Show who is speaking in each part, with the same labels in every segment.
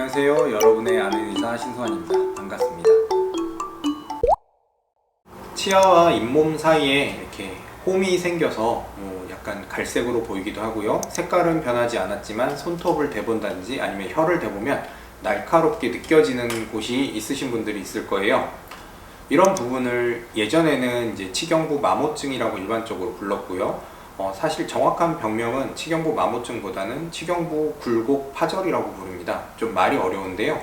Speaker 1: 안녕하세요. 여러분의 아는 의사 신소환입니다. 반갑습니다. 치아와 잇몸 사이에 이렇게 홈이 생겨서 뭐 약간 갈색으로 보이기도 하고요. 색깔은 변하지 않았지만 손톱을 대본다든지 아니면 혀를 대보면 날카롭게 느껴지는 곳이 있으신 분들이 있을 거예요. 이런 부분을 예전에는 이제 치경부 마모증이라고 일반적으로 불렀고요. 어, 사실 정확한 병명은 치경부 마모증보다는 치경부 굴곡 파절이라고 부릅니다. 좀 말이 어려운데요.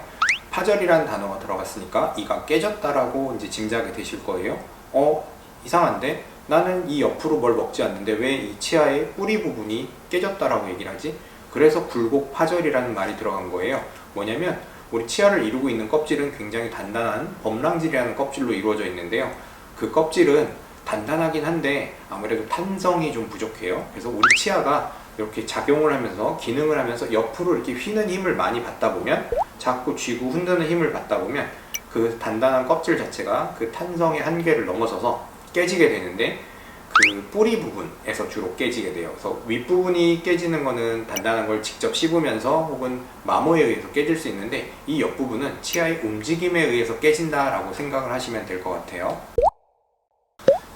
Speaker 1: 파절이라는 단어가 들어갔으니까 이가 깨졌다라고 이제 짐작이 되실 거예요. 어, 이상한데? 나는 이 옆으로 뭘 먹지 않는데 왜 이 치아의 뿌리 부분이 깨졌다라고 얘기를 하지? 그래서 굴곡 파절이라는 말이 들어간 거예요. 뭐냐면 우리 치아를 이루고 있는 껍질은 굉장히 단단한 범랑질이라는 껍질로 이루어져 있는데요. 그 껍질은 단단하긴 한데 아무래도 탄성이 좀 부족해요. 그래서 우리 치아가 이렇게 작용을 하면서 기능을 하면서 옆으로 이렇게 휘는 힘을 많이 받다 보면 자꾸 쥐고 흔드는 힘을 받다 보면 그 단단한 껍질 자체가 그 탄성의 한계를 넘어서서 깨지게 되는데 그 뿌리 부분에서 주로 깨지게 돼요. 그래서 윗부분이 깨지는 거는 단단한 걸 직접 씹으면서 혹은 마모에 의해서 깨질 수 있는데 이 옆부분은 치아의 움직임에 의해서 깨진다라고 생각을 하시면 될 것 같아요.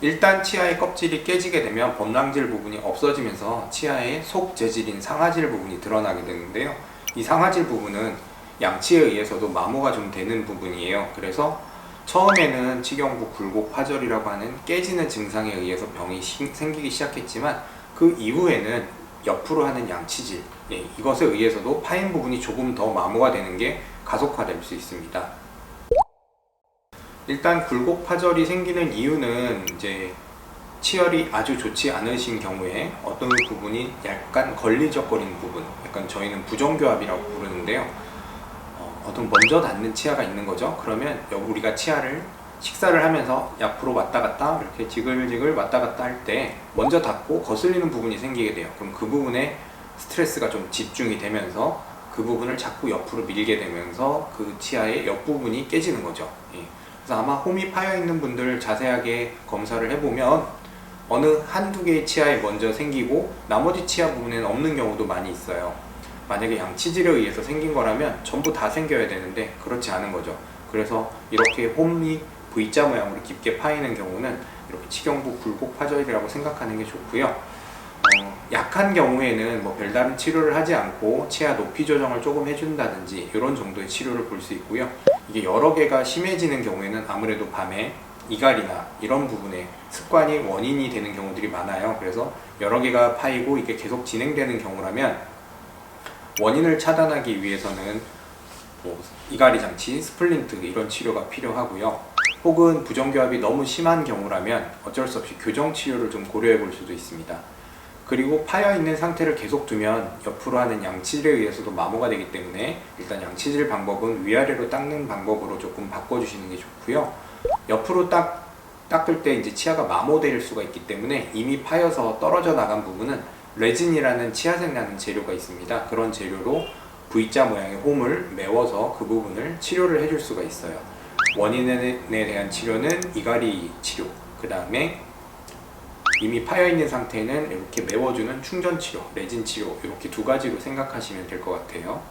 Speaker 1: 일단 치아의 껍질이 깨지게 되면 범랑질 부분이 없어지면서 치아의 속 재질인 상아질 부분이 드러나게 되는데요. 이 상아질 부분은 양치에 의해서도 마모가 좀 되는 부분이에요. 그래서 처음에는 치경부 굴곡 파절이라고 하는 깨지는 증상에 의해서 병이 시- 생기기 시작했지만 그 이후에는 옆으로 하는 양치질 예, 이것에 의해서도 파인 부분이 조금 더 마모가 되는 게 가속화될 수 있습니다. 일단 굴곡 파절이 생기는 이유는 이제 치열이 아주 좋지 않으신 경우에 어떤 부분이 약간 걸리적거리는 부분, 약간 저희는 부정교합이라고 부르는데요. 어, 어떤 먼저 닿는 치아가 있는 거죠. 그러면 여- 우리가 치아를 식사를 하면서 옆으로 왔다 갔다 이렇게 지글지글 왔다 갔다 할 때 먼저 닿고 거슬리는 부분이 생기게 돼요. 그럼 그 부분에 스트레스가 좀 집중이 되면서 그 부분을 자꾸 옆으로 밀게 되면서 그 치아의 옆부분이 깨지는 거죠. 예. 그래서 아마 홈이 파여 있는 분들 자세하게 검사를 해보면 어느 한두 개의 치아에 먼저 생기고 나머지 치아 부분에는 없는 경우도 많이 있어요. 만약에 양치질에 의해서 생긴 거라면 전부 다 생겨야 되는데 그렇지 않은 거죠. 그래서 이렇게 홈이 V자 모양으로 깊게 파이는 경우는 이렇게 치경부 굴곡 파절이라고 생각하는 게 좋고요. 어, 약한 경우에는 뭐 별다른 치료를 하지 않고 치아 높이 조정을 조금 해준다든지 이런 정도의 치료를 볼 수 있고요. 이게 여러 개가 심해지는 경우에는 아무래도 밤에 이갈이나 이런 부분에 습관이 원인이 되는 경우들이 많아요. 그래서 여러 개가 파이고 이게 계속 진행되는 경우라면 원인을 차단하기 위해서는 뭐 이갈이 장치, 스플린트 이런 치료가 필요하고요. 혹은 부정교합이 너무 심한 경우라면 어쩔 수 없이 교정 치료를 좀 고려해 볼 수도 있습니다. 그리고 파여 있는 상태를 계속 두면 옆으로 하는 양치질에 의해서도 마모가 되기 때문에 일단 양치질 방법은 위아래로 닦는 방법으로 조금 바꿔주시는 게 좋고요. 옆으로 딱 닦을 때 이제 치아가 마모될 수가 있기 때문에 이미 파여서 떨어져 나간 부분은 레진이라는 치아색나는 재료가 있습니다. 그런 재료로 V자 모양의 홈을 메워서 그 부분을 치료를 해줄 수가 있어요. 원인에 대한 치료는 이갈이 치료, 그 다음에 이미 파여 있는 상태는 이렇게 메워주는 충전 치료, 레진 치료 이렇게 두 가지로 생각하시면 될 것 같아요.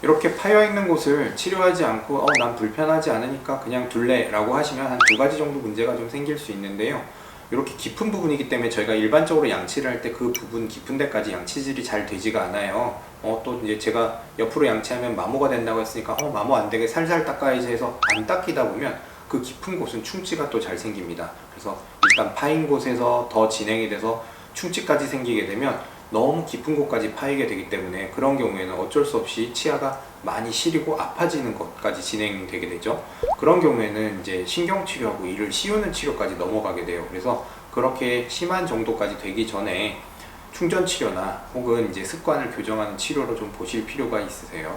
Speaker 1: 이렇게 파여 있는 곳을 치료하지 않고 어, 난 불편하지 않으니까 그냥 둘래 라고 하시면 한 두 가지 정도 문제가 좀 생길 수 있는데요. 이렇게 깊은 부분이기 때문에 저희가 일반적으로 양치를 할 때 그 부분 깊은 데까지 양치질이 잘 되지가 않아요. 어, 또 이제 제가 옆으로 양치하면 마모가 된다고 했으니까 어, 마모 안 되게 살살 닦아야지 해서 안 닦이다 보면 그 깊은 곳은 충치가 또 잘 생깁니다. 그래서 일단 파인 곳에서 더 진행이 돼서 충치까지 생기게 되면 너무 깊은 곳까지 파이게 되기 때문에 그런 경우에는 어쩔 수 없이 치아가 많이 시리고 아파지는 것까지 진행되게 되죠. 그런 경우에는 이제 신경치료하고 이를 씌우는 치료까지 넘어가게 돼요. 그래서 그렇게 심한 정도까지 되기 전에 충전 치료나 혹은 이제 습관을 교정하는 치료로 좀 보실 필요가 있으세요.